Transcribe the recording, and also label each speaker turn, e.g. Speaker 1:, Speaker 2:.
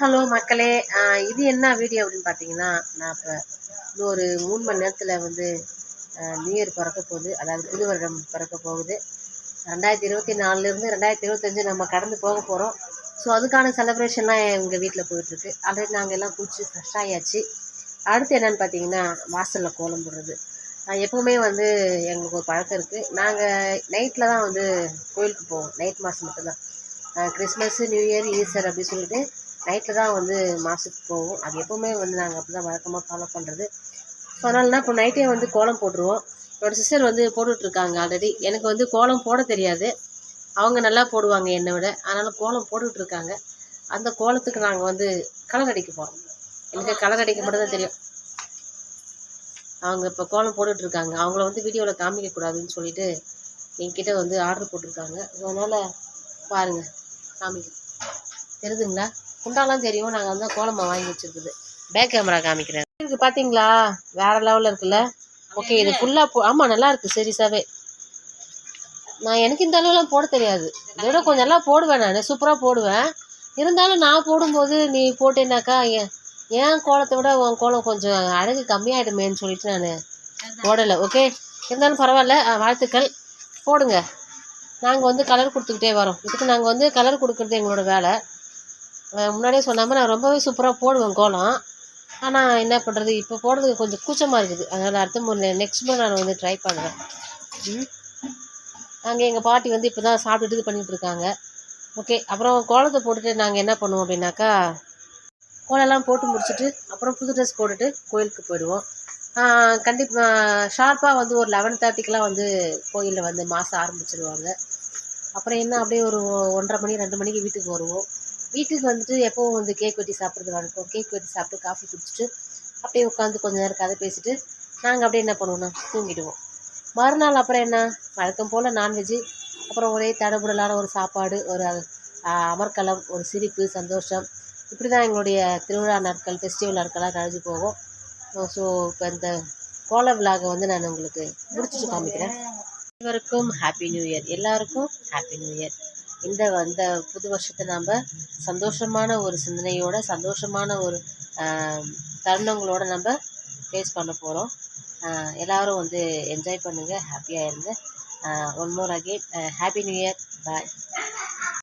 Speaker 1: Hello மக்களே இது என்ன வீடியோ அப்படின்னு பார்த்தீங்கன்னா நான் இப்போ இன்னும் ஒரு மூணு மணி நேரத்தில் வந்து நியூ இயர் பிறக்க போகுது. அதாவது புது வருடம் பிறக்க போகுது. ரெண்டாயிரத்தி இருபத்தி நாலுலேருந்து ரெண்டாயிரத்தி இருபத்தஞ்சு நம்ம கடந்து போக போகிறோம் ஸோ அதுக்கான செலப்ரேஷன்லாம் எங்கள் வீட்டில் போயிட்டுருக்கு. ஆல்ரெடி நாங்கள் எல்லாம் குளிச்சு ஃப்ரெஷ் ஆகியாச்சு அடுத்து என்னென்னு பார்த்தீங்கன்னா வாசலில் கோலம் போடுறது. எப்போவுமே வந்து எங்களுக்கு ஒரு பழக்கம் இருக்குது நாங்கள் நைட்டில் தான் வந்து கோயிலுக்கு போவோம். நைட் மாதம் மட்டும்தான். கிறிஸ்மஸ் நியூ இயர் ஈஸ்டர் அப்படின்னு சொல்லிட்டு நைட்டில் தான் வந்து மாதத்துக்கு போவோம். அது எப்போவுமே வந்து நாங்கள் அப்படி தான் வழக்கமாக ஃபாலோ பண்ணுறது ஸோ அதனால இப்போ நைட்டே வந்து கோலம் போட்டுருவோம். என்னோடய சிஸ்டர் வந்து போட்டுட்ருக்காங்க ஆல்ரெடி எனக்கு வந்து கோலம் போட தெரியாது. அவங்க நல்லா போடுவாங்க என்னை விட. அதனால் கோலம் போட்டுட்ருக்காங்க. அந்த கோலத்துக்கு நாங்கள் வந்து கலர் அடிக்க போகிறோம் எனக்கு கலர் அடிக்க மட்டும் தான் தெரியும். அவங்க இப்போ கோலம் போட்டுட்ருக்காங்க. அவங்கள வந்து வீடியோவில் காமிக்கக்கூடாதுன்னு சொல்லிட்டு என்கிட்ட வந்து ஆர்டர் போட்டிருக்காங்க. ஸோ அதனால் பாருங்கள் காமிக்க தெரியுதுங்களா குண்டாலாம் தெரியும். நாங்கள் வந்து கோலமாக வாங்கி வச்சிருக்குது. பேக் கேமரா காமிக்கிறேன். இருக்கு பார்த்தீங்களா வேறு லெவலில் இருக்குல்ல? ஓகே இது ஃபுல்லாக போ ஆமாம் நல்லா இருக்கு சீரியஸாகவே நான் எனக்கு இந்த அளவுலாம் போட தெரியாது. இதோட கொஞ்சம் நல்லா போடுவேன் நான். சூப்பராக போடுவேன். இருந்தாலும் நான் போடும்போது நீ போட்டேன்னாக்கா ஏன் என் கோலத்தை விட உன் கோலம் கொஞ்சம் அழகு கம்மியாயிடுமேன்னு சொல்லிட்டு நான் போடலை. ஓகே இருந்தாலும் பரவாயில்ல. வாழ்த்துக்கள். போடுங்க. நாங்கள் வந்து கலர் கொடுத்துக்கிட்டே வரோம். இதுக்கு நாங்கள் வந்து கலர் கொடுக்குறது எங்களோட வேலை. முன்னாடியே சொன்னாமல் நான் ரொம்பவே சூப்பராக போடுவேன் கோலம். ஆனால் என்ன பண்ணுறது இப்போ போடுறதுக்கு கொஞ்சம் கூச்சமாக இருக்குது. அதனால் அடுத்த முறை நெக்ஸ்ட் முறை நான் வந்து ட்ரை பண்ணுறேன் அங்கே எங்கள் பாட்டி வந்து இப்போ தான் சாப்பிட்டுட்டு இது பண்ணிகிட்டு இருக்காங்க. ஓகே அப்புறம் கோலத்தை போட்டுட்டு நாங்கள் என்ன பண்ணுவோம் அப்படின்னாக்கா கோலம்லாம் போட்டு முடிச்சுட்டு அப்புறம் புது ட்ரெஸ் போட்டுட்டு கோயிலுக்கு போயிடுவோம். கண்டிப்பாக ஷார்ப்பாக வந்து ஒரு லெவன் தேர்ட்டிக்கெலாம் வந்து கோயிலில் வந்து மாதம் ஆரம்பிச்சிடுவாங்க அப்புறம் என்ன அப்படியே ஒரு ஒன்றரை மணி ரெண்டு மணிக்கு வீட்டுக்கு வருவோம். வீட்டுக்கு வந்துட்டு எப்போவும் வந்து கேக் வெட்டி சாப்பிட்றது வழக்கம். கேக் வெட்டி சாப்பிட்டு காஃபி குடிச்சிட்டு அப்படியே உட்காந்து கொஞ்ச நேரம் கதை பேசிட்டு நாங்கள் அப்படியே என்ன பண்ணுவோம்னா தூங்கிடுவோம். மறுநாள் அப்புறம் என்ன? வழக்கம் போல் நான்வெஜ்ஜு அப்புறம் ஒரே தடபுடலான ஒரு சாப்பாடு ஒரு அமர்க்கலம் ஒரு சிரிப்பு சந்தோஷம். இப்படி தான் எங்களுடைய திருவிழா நாட்கள் ஃபெஸ்டிவல் நாட்கள்லாம் கழிஞ்சு போகும். ஸோ இப்போ இந்த கோல விழாவை வந்து நான் உங்களுக்கு முடிச்சுட்டு காமிக்கிறேன். அனைவருக்கும் ஹாப்பி நியூ இயர் எல்லாருக்கும் ஹாப்பி நியூ இயர் இந்த இந்த புது வருஷத்தை நாம் சந்தோஷமான ஒரு சிந்தனையோட சந்தோஷமான ஒரு தருணங்களோட நம்ம ஃபேஸ் பண்ண போகிறோம் எல்லாரும் வந்து என்ஜாய் பண்ணுங்கள் ஹாப்பியாக இருங்க. One more again happy new year bye